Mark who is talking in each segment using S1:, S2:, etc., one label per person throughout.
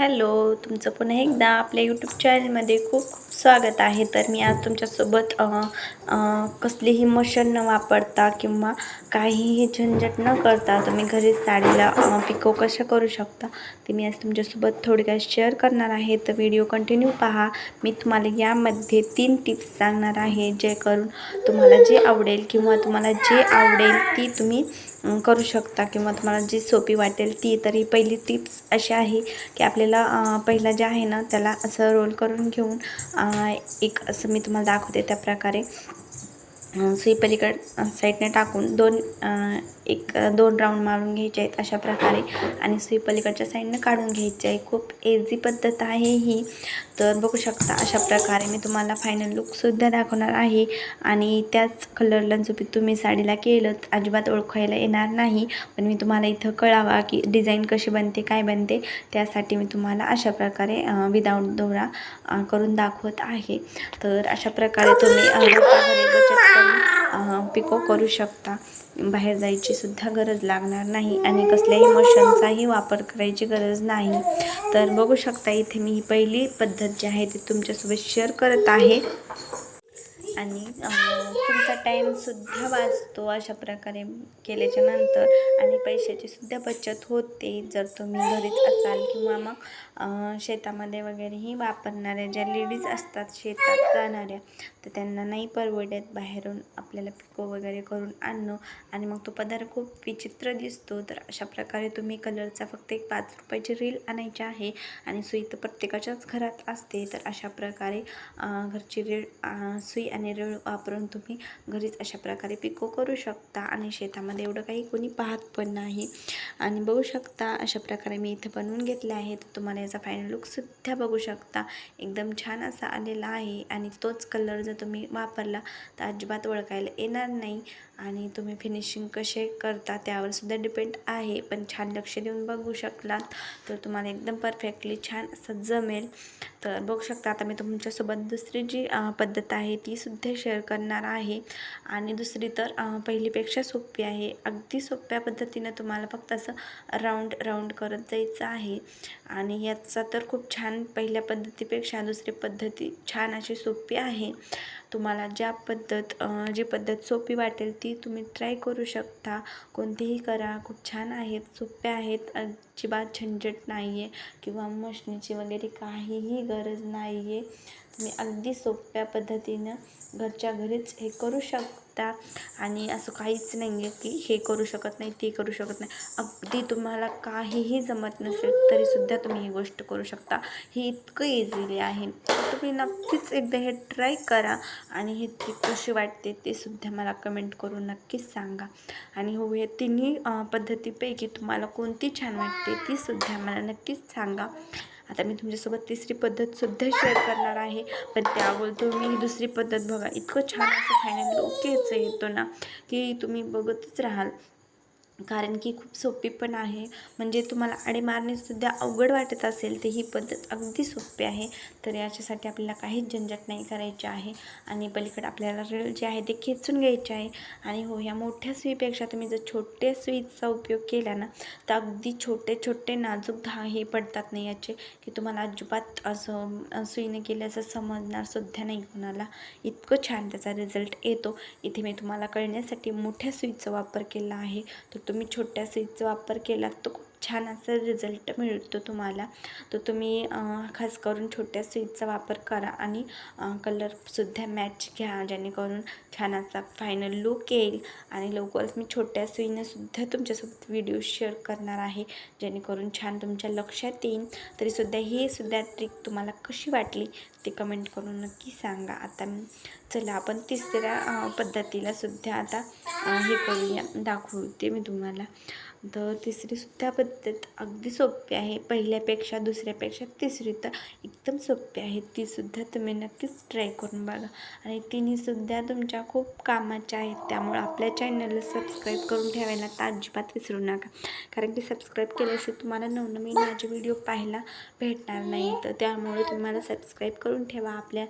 S1: Hello तुमचं पुन्हा एकदा आपल्या यूट्यूब चॅनलमध्ये खूप खूप स्वागत आहे. तर मी आज तुमच्यासोबत कसलीही मशीन न वापरता किंवा काहीही झंझट न करता तुम्ही घरी साडीला पिको कशा करू शकता ते मी आज तुमच्यासोबत थोडक्यात शेअर करणार आहे. तर व्हिडिओ कंटिन्यू पहा. मी तुम्हाला यामध्ये तीन टिप्स सांगणार आहे जे करून तुम्हाला जे आवडेल किंवा तुम्हाला जे आवडेल ती तुम्ही करू शकता किंवा तुम्हाला जी सोपी वाटेल ती तरी पहिली टिप्स अशी आहे की आपल्याला पहिला जे आहे ना त्याला असं रोल करून घेऊन एक असं मी तुम्हाला दाखवते त्या प्रकारे. सुई पलीकड साईडने टाकून दोन एक दोन राऊंड मारून घ्यायचे आहेत अशा प्रकारे. आणि सुई पलीकडच्या साईडनं काढून घ्यायचे आहे खूप एझी पद्धत आहे ही. तर बघू शकता अशा प्रकारे मी तुम्हाला फायनल लुकसुद्धा दाखवणार आहे. आणि त्याच कलरला जो तुम्ही साडीला केलं अजिबात ओळखायला येणार नाही. पण मी तुम्हाला इथं कळावा की डिझाईन कशी बनते काय बनते. त्यासाठी मी तुम्हाला अशा प्रकारे विदाऊट दोरा करून दाखवत आहे. तर अशा प्रकारे तुम्ही बचत पिको करू शकता. बाहेर जायची सुद्धा गरज लागणार नाही आणि कसल्याही मशनचाही वापर करायची गरज नाही. तर बघू शकता इथे मी ही पहिली पद्धत जी आहे ती तुमच्यासोबत शेअर करत आहे. आणि तुमचा टाईमसुद्धा वाचतो अशा प्रकारे केल्याच्यानंतर. आणि पैशाची सुद्धा बचत होते. जर तुम्ही घरीच असाल किंवा मग शेतामध्ये वगैरेही वापरणाऱ्या ज्या लेडीज असतात शेतात जाणाऱ्या तर त्यांना नाही परवडत बाहेरून आपल्याला पिको वगैरे करून आणणं. आणि मग तो पदार्थ खूप विचित्र दिसतो. तर अशा प्रकारे तुम्ही कलरचा फक्त एक पाच रुपयाची रील आणायची आहे. आणि सुई तर प्रत्येकाच्याच घरात असते. तर अशा प्रकारे घरची रील सुई आणि रीळ वापरून तुम्ही घरीच अशा प्रकारे पिको करू शकता आणि शेतामध्ये एवढं काही कोणी पाहत पण नाही आणि बघू शकता अशा प्रकारे मी इथं बनवून घेतले आहे तर तुम्हाला याचा फायनल लुकसुद्धा बघू शकता एकदम छान असा आलेला आहे आणि तोच कलर जर तुम्ही वापरला तर अजिबात ओळखायला येणार नाही आणि तुम्ही फिनिशिंग कसे करता त्यावर सुद्धा डिपेंड आहे. पण छान लक्ष देऊन बघू शकलात तर तुम्हाला एकदम परफेक्टली छान असं जमेल. तर बघू शकता आता मी तुमच्यासोबत दुसरी जी पद्धत आहे ती सुद्धा शेअर करणार आहे. आणि दुसरी तर पहिलीपेक्षा सोपी आहे. अगदी सोप्या पद्धतीनं तुम्हाला फक्त असं राऊंड राऊंड करत जायचं आहे. आणि याचा तर खूप छान पहिल्या पद्धतीपेक्षा दुसरी पद्धती छान अशी सोपी आहे. तुम्हाला ज्या पद्धत जी पद्धत सोपी वाटेल ती तुम्ही ट्राय करू शकता. कोणतीही करा. खूप छान आहेत सोप्या आहेत. अजिबात झंझट नाही आहे किंवा मशनीची वगैरे काहीही गरज नाही आहे तुम्ही अगदी सोप्या पद्धतीनं घरच्या घरीच हे करू शकता. आणि असं काहीच नाही आहे की हे करू शकत नाही ते करू शकत नाही. अगदी तुम्हाला काहीही जमत नसेल तरीसुद्धा तुम्ही ही गोष्ट करू शकता. ही इतकं इझिली आहे. तुम्ही नक्कीच एकदा हे ट्राय करा आणि हे ट्रिक कशी वाटते ते सुद्धा मला कमेंट करून नक्कीच सांगा. आणि हो या तिन्ही पद्धतीपैकी तुम्हाला कोणती छान वाटते ती सुद्धा मला नक्कीच सांगा. आता मी तुमच्यासोबत तिसरी पद्धतसुद्धा शेअर करणार आहे. पण त्या तुम्ही ही दुसरी पद्धत बघा. इतकं छान असं फायनल ओकेच येतो ना की तुम्ही बघतच राहाल. कारण की खूप सोपी पण आहे. म्हणजे तुम्हाला आडे मारणेसुद्धा अवघड वाटत असेल तर ही पद्धत अगदी सोपी आहे. तर याच्यासाठी आपल्याला काहीच झंझट नाही करायची आहे. आणि पलीकडे आपल्याला रेल जे आहे ते खेचून घ्यायचे आहे. आणि हो ह्या मोठ्या सुईपेक्षा तुम्ही जर छोट्या सुईचा उपयोग केला ना तर अगदी छोटे छोटे नाजूक धा हे पडतात नाही याचे की तुम्हाला अजिबात असं सुईने केल्याचं समजणार सुद्धा नाही कोणाला. इतकं छान त्याचा रिझल्ट येतो. इथे मी तुम्हाला कळण्यासाठी मोठ्या सुईचा वापर केला आहे. तर तुम्ही छोट्या स्विचचा वापर केलात तर खूप छान असा रिझल्ट मिळतो तुम्हाला. तर तुम्ही खास करून छोट्या सुईचा वापर करा आणि कलरसुद्धा मॅच घ्या जेणेकरून छान असा फायनल लुक येईल. आणि लवकरच मी छोट्या सुईनं सुद्धा तुमच्यासोबत व्हिडिओ शेअर करणार आहे जेणेकरून छान तुमच्या लक्षात येईल. तरीसुद्धा ही सुद्धा ट्रिक तुम्हाला कशी वाटली ते कमेंट करून नक्की सांगा. आता चला आपण तिसऱ्या पद्धतीलासुद्धा पद्धतीला सुद्धा आता हे करूया दाखवते मी तुम्हाला. तर तिसरीसुद्धा पद्धत अगदी सोपी आहे. पहिल्यापेक्षा दुसऱ्यापेक्षा तिसरी तर एकदम सोपी आहे. तीसुद्धा तुम्ही नक्कीच ट्राय करून बघा. आणि तिन्हीसुद्धा तुमच्या खूप कामाच्या आहेत. त्यामुळे आपल्या चॅनलला सबस्क्राईब करून ठेवायला तर अजिबात विसरू नका. कारण की सबस्क्राईब केल्याशिवाय तुम्हाला नवनवीन माझे व्हिडिओ पाहायला भेटणार नाही. तर त्यामुळे तुम्हाला सबस्क्राईब करून ठेवा. आपल्या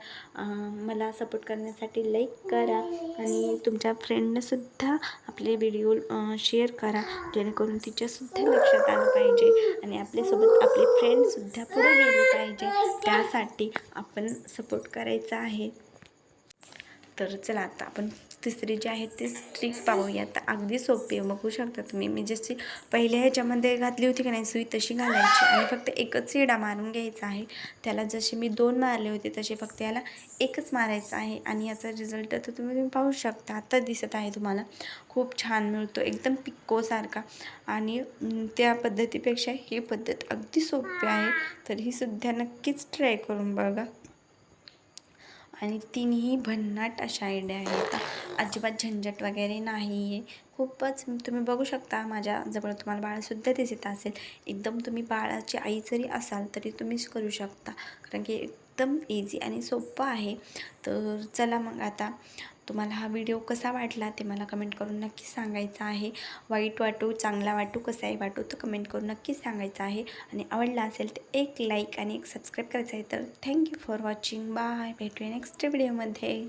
S1: मला सपोर्ट करण्यासाठी लाईक करा. आणि तुमच्या फ्रेंडनंसुद्धा आपले व्हिडिओ शेअर करा. जेणेकरून तिच्यासुद्धा लक्षात आलं पाहिजे आणि आपल्यासोबत आपले फ्रेंडसुद्धा पुढे गेले पाहिजे. त्यासाठी आपण सपोर्ट करायचा आहे. तर चला आता आपण तिसरी जी आहे ती ट्रिक पाहूया. आता अगदी सोपी आहे बघू शकता तुम्ही. मी जशी पहिल्या ह्याच्यामध्ये घातली होती की नाही सुई तशी घालायची आणि फक्त एकच शिडा मारून घ्यायचा आहे. त्याला जसे मी दोन मारले होते तसे फक्त याला एकच मारायचं आहे आणि याचा रिझल्ट तर तुम्ही तुम्ही पाहू शकता. आता दिसत आहे तुम्हाला. खूप छान मिळतो एकदम पिक्कोसारखा आणि त्या पद्धतीपेक्षा ही पद्धत अगदी सोपी आहे. तर ही सुद्धा नक्कीच ट्राय करून बघा. आणि तिन्ही भन्नाट अशा आयडिया आहेत. अजिबात झंझट वगैरे नाही आहे खूपच तुम्ही बघू शकता माझ्याजवळ तुम्हाला बाळसुद्धा दिसत असेल. एकदम तुम्ही बाळाची आई जरी असाल तरी तुम्हीच करू शकता. कारण की एकदम इझी आणि सोपं आहे. तर चला मग आता तुम्हाला हा व्हिडिओ कसा वाटला ते मला कमेंट करून नक्की सांगायचं आहे. वाईट वाटू चांगला वाटू कसाही वाटू तर कमेंट करून नक्कीच सांगायचं आहे. आणि आवडला असेल तर एक लाईक आणि एक सबस्क्राईब करायचं आहे तर thank you for watching. Bye. भेटूया नेक्स्ट व्हिडिओमध्ये.